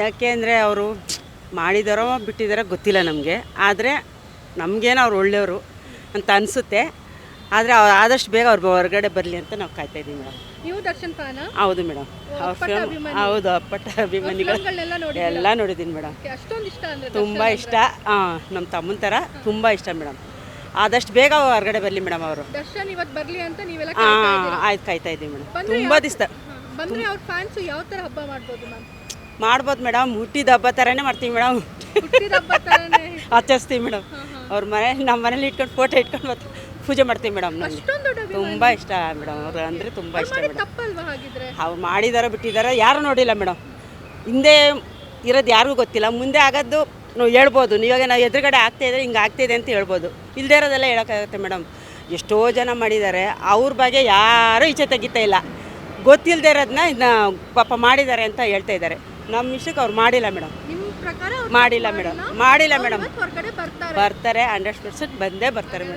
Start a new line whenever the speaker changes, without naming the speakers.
ಯಾಕೆಂದರೆ ಅವರು ಮಾಡಿದಾರೋ ಬಿಟ್ಟಿದ್ದಾರೋ ಗೊತ್ತಿಲ್ಲ ನಮಗೆ. ಆದರೆ ನಮಗೇನೋ ಅವ್ರು ಒಳ್ಳೆಯವರು ಅಂತ ಅನಿಸುತ್ತೆ. ಆದರೆ ಅವ್ರು ಆದಷ್ಟು ಬೇಗ ಅವ್ರು ಹೊರಗಡೆ ಬರಲಿ ಅಂತ ನಾವು ಕಾಯ್ತಾ ಇದ್ದೀವಿ ಮೇಡಮ್.
ನೀವು ದರ್ಶನ್ ಫ್ಯಾನ?
ಹೌದು ಮೇಡಮ್. ಹೌದು ಅಪ್ಪಟ ಅಭಿಮಾನಿಗಳು. ಎಲ್ಲ ನೋಡಿದ್ದೀನಿ ಮೇಡಮ್.
ಅಂದ್ರೆ
ತುಂಬ ಇಷ್ಟ. ಹಾಂ ನಮ್ಮ ತಮ್ಮನ ಥರ ತುಂಬ ಇಷ್ಟ ಮೇಡಮ್. ಆದಷ್ಟು ಬೇಗ ಹೊರಗಡೆ ಬರಲಿ ಮೇಡಮ್ ಅವರು.
ದರ್ಶನ್ ಇವತ್ತು ಬರಲಿ ಅಂತ ನೀವೆಲ್ಲ
ಹಾಂ ಆಯ್ತು ಕಾಯ್ತಾ ಇದ್ದೀವಿ ಮೇಡಮ್. ತುಂಬ ದಿವಸ
ಬಂದ್ರೆ ಅವ್ರ ಫ್ಯಾನ್ಸ್ ಯಾವ ಥರ ಹಬ್ಬ ಮಾಡ್ಬೋದು ಮ್ಯಾಮ್?
ಮಾಡ್ಬೋದು ಮೇಡಮ್ ಹುಟ್ಟಿದ ಹಬ್ಬ ಥರನೇ ಮಾಡ್ತೀವಿ ಮೇಡಮ್. ಆಚರಿಸ್ತೀವಿ ಮೇಡಮ್. ಅವ್ರ ಮನೆ ನಮ್ಮ ಮನೇಲಿ ಇಟ್ಕೊಂಡು ಫೋಟೋ ಇಟ್ಕೊಂಡು ಮತ್ತೆ ಪೂಜೆ ಮಾಡ್ತೀವಿ ಮೇಡಮ್ ನನಗೆ ತುಂಬ ಇಷ್ಟ ಮೇಡಮ್ ಅವ್ರು ಅಂದರೆ ತುಂಬ ಇಷ್ಟ ಮೇಡಮ್. ಅವ್ರು ಮಾಡಿದಾರೋ ಬಿಟ್ಟಿದಾರೋ ಯಾರು ನೋಡಿಲ್ಲ ಮೇಡಮ್. ಹಿಂದೆ ಇರೋದು ಯಾರಿಗೂ ಗೊತ್ತಿಲ್ಲ ಮುಂದೆ ಆಗೋದು ನಾವು ಹೇಳ್ಬೋದು. ಇವಾಗ ನಾವು ಎದುರುಗಡೆ ಆಗ್ತಾ ಇದ್ರೆ ಹಿಂಗೆ ಆಗ್ತಿದೆ ಅಂತ ಹೇಳ್ಬೋದು. ಇಲ್ಲದೇ ಇರೋದೆಲ್ಲ ಹೇಳೋಕ್ಕಾಗುತ್ತೆ ಮೇಡಮ್. ಎಷ್ಟೋ ಜನ ಮಾಡಿದ್ದಾರೆ ಅವ್ರ ಬಗ್ಗೆ ಯಾರೂ ಈಚೆ ತೆಗಿತಾ ಇಲ್ಲ. ಗೊತ್ತಿಲ್ಲದೆ ಇರೋದನ್ನ ಇದನ್ನ ಪಾಪ ಮಾಡಿದ್ದಾರೆ ಅಂತ ಹೇಳ್ತಾ ಇದ್ದಾರೆ. ನಮ್ಮ ಇಷ್ಟಕ್ಕೆ ಅವ್ರು ಮಾಡಿಲ್ಲ ಮೇಡಮ್. ಮಾಡಿಲ್ಲ ಮೇಡಮ್. ಮಾಡಿಲ್ಲ? ಮೇಡಮ್. ಬರ್ತಾರೆ. ಹಂಡ್ರೆಡ್ ಪರ್ಸೆಂಟ್ ಬಂದೇ ಬರ್ತಾರೆ ಮೇಡಮ್.